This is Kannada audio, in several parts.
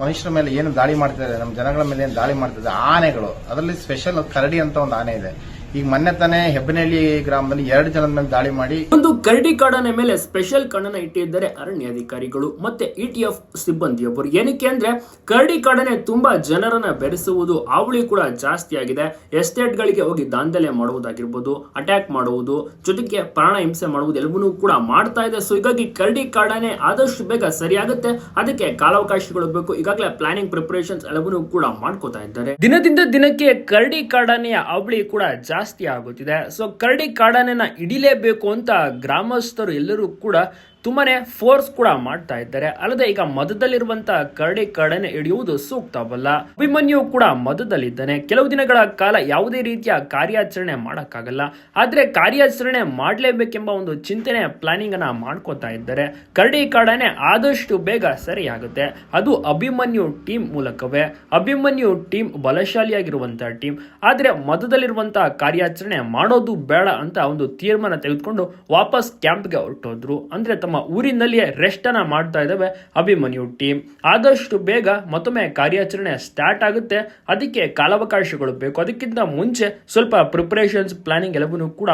ಮನುಷ್ಯರ ಮೇಲೆ ಏನು ದಾಳಿ ಮಾಡ್ತಿದ್ದಾರೆ, ನಮ್ಮ ಜನಗಳ ಮೇಲೆ ಏನು ದಾಳಿ ಮಾಡ್ತಿದ್ದಾರೆ, ಆನೆಗಳು, ಅದರಲ್ಲಿ ಸ್ಪೆಷಲ್ ಕರಡಿ ಅಂತ ಒಂದು ಆನೆ ಇದೆ. ಈಗ ಮೊನ್ನೆ ತಾನೇ ಹೆಬ್ಬನಹಳ್ಳಿ ಗ್ರಾಮದಲ್ಲಿ ಎರಡು ಜನದ ಮೇಲೆ ದಾಳಿ ಮಾಡಿ ಒಂದು ಕರಡಿ ಕಾಡನ ಮೇಲೆ ಸ್ಪೆಷಲ್ ಕಣ್ಣನ್ನ ಇಟ್ಟಿದ್ದಾರೆ ಅರಣ್ಯಾಧಿಕಾರಿಗಳು ಮತ್ತೆ ಇಟಿಎಫ್ ಸಿಬ್ಬಂದಿಯೊಬ್ಬರು. ಏನಕ್ಕೆ ಅಂದ್ರೆ ಕರಡಿ ಕಾಡನೆ ತುಂಬಾ ಜನರನ್ನ ಬೆರೆಸುವುದು ಅವಳಿ ಕೂಡ ಜಾಸ್ತಿ ಆಗಿದೆ. ಎಸ್ಟೇಟ್ ಗಳಿಗೆ ಹೋಗಿ ದಾಂಧಲೆ ಮಾಡುವುದಾಗಿರ್ಬೋದು, ಅಟ್ಯಾಕ್ ಮಾಡುವುದು, ಜೊತೆಗೆ ಪ್ರಾಣ ಹಿಂಸೆ ಮಾಡುವುದು ಎಲ್ಲವನ್ನೂ ಕೂಡ ಮಾಡ್ತಾ ಇದೆ. ಸೊ ಹೀಗಾಗಿ ಕರಡಿ ಕಾಡನೆ ಆದಷ್ಟು ಬೇಗ ಸರಿಯಾಗುತ್ತೆ. ಅದಕ್ಕೆ ಕಾಲಾವಕಾಶಗಳು ಬೇಕು. ಈಗಾಗಲೇ ಪ್ಲಾನಿಂಗ್ ಪ್ರಿಪರೇಷನ್ಸ್ ಎಲ್ಲವನ್ನೂ ಕೂಡ ಮಾಡ್ಕೋತಾ ಇದ್ದಾರೆ. ದಿನದಿಂದ ದಿನಕ್ಕೆ ಕರಡಿ ಕಾಡನೆಯ ಅವಳಿ ಕೂಡ ಆಗುತ್ತಿದೆ ಸೊ ಕರಡಿ ಕಾಡಾನೆನ ಹಿಡಿಲೇಬೇಕು ಅಂತ ಗ್ರಾಮಸ್ಥರು ಎಲ್ಲರೂ ಕೂಡ ತುಂಬಾನೇ ಫೋರ್ಸ್ ಕೂಡ ಮಾಡ್ತಾ ಇದ್ದಾರೆ. ಅಲ್ಲದೆ ಈಗ ಮದದಲ್ಲಿರುವಂತಹ ಕರಡಿ ಕಡನೆ ಹಿಡಿಯುವುದು ಸೂಕ್ತವಲ್ಲ. ಅಭಿಮನ್ಯು ಕೂಡ ಮದದಲ್ಲಿದ್ದಾನೆ ಕೆಲವು ದಿನಗಳ ಕಾಲ ಯಾವುದೇ ರೀತಿಯ ಕಾರ್ಯಾಚರಣೆ ಮಾಡಕ್ಕಾಗಲ್ಲ. ಆದ್ರೆ ಕಾರ್ಯಾಚರಣೆ ಮಾಡಲೇಬೇಕೆಂಬ ಒಂದು ಚಿಂತನೆ ಪ್ಲಾನಿಂಗ್ ಅನ್ನ ಮಾಡ್ಕೋತಾ ಇದ್ದಾರೆ. ಕರಡಿ ಕಾಡನೆ ಆದಷ್ಟು ಬೇಗ ಸರಿಯಾಗುತ್ತೆ. ಅದು ಅಭಿಮನ್ಯು ಟೀಮ್ ಮೂಲಕವೇ. ಅಭಿಮನ್ಯು ಟೀಮ್ ಬಲಶಾಲಿಯಾಗಿರುವಂತಹ ಟೀಮ್ ಆದ್ರೆ ಮದದಲ್ಲಿರುವಂತಹ ಕಾರ್ಯಾಚರಣೆ ಮಾಡೋದು ಬೇಡ ಅಂತ ಒಂದು ತೀರ್ಮಾನ ತೆಗೆದುಕೊಂಡು ವಾಪಸ್ ಕ್ಯಾಂಪ್ಗೆ ಹೊರಟೋದ್ರು. ಅಂದ್ರೆ ತಮ್ಮ ಊರಿನಲ್ಲಿಯೇ ರೆಸ್ಟ್ ಅನ್ನ ಮಾಡ್ತಾ ಇದ್ದಾವೆ ಅಭಿಮನ್ಯು ಟೀಮ್. ಆದಷ್ಟು ಬೇಗ ಮತ್ತೊಮ್ಮೆ ಕಾರ್ಯಾಚರಣೆ ಸ್ಟಾರ್ಟ್ ಆಗುತ್ತೆ. ಅದಕ್ಕೆ ಕಾಲಾವಕಾಶಗಳು ಬೇಕು. ಅದಕ್ಕಿಂತ ಮುಂಚೆ ಸ್ವಲ್ಪ ಪ್ರಿಪ್ರೇಷನ್ಸ್ ಪ್ಲಾನಿಂಗ್ ಎಲ್ಲವನ್ನೂ ಕೂಡ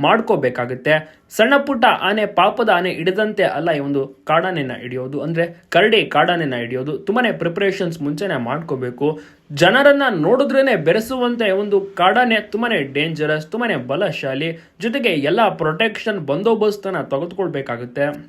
ಮಾಡ್ಕೋಬೇಕಾಗುತ್ತೆ. ಸಣ್ಣ ಪುಟ್ಟ ಆನೆ, ಪಾಪದ ಆನೆ ಹಿಡಿದಂತೆ ಅಲ್ಲ ಈ ಒಂದು ಕಾಡಾನೆನ ಹಿಡಿಯೋದು. ಅಂದರೆ ಕರಡಿ ಕಾಡಾನೆನ ಹಿಡಿಯೋದು. ತುಂಬಾ ಪ್ರಿಪ್ರೇಷನ್ಸ್ ಮುಂಚೆನೇ ಮಾಡ್ಕೋಬೇಕು. ಜನರನ್ನ ನೋಡಿದ್ರೇ ಬೆರೆಸುವಂತೆ ಒಂದು ಕಾಡಾನೆ ತುಂಬಾ ಡೇಂಜರಸ್ ತುಂಬಾ ಬಲಶಾಲಿ, ಜೊತೆಗೆ ಎಲ್ಲ ಪ್ರೊಟೆಕ್ಷನ್ ಬಂದೋಬಸ್ತನ್ನು ತೆಗೆದುಕೊಳ್ಬೇಕಾಗುತ್ತೆ.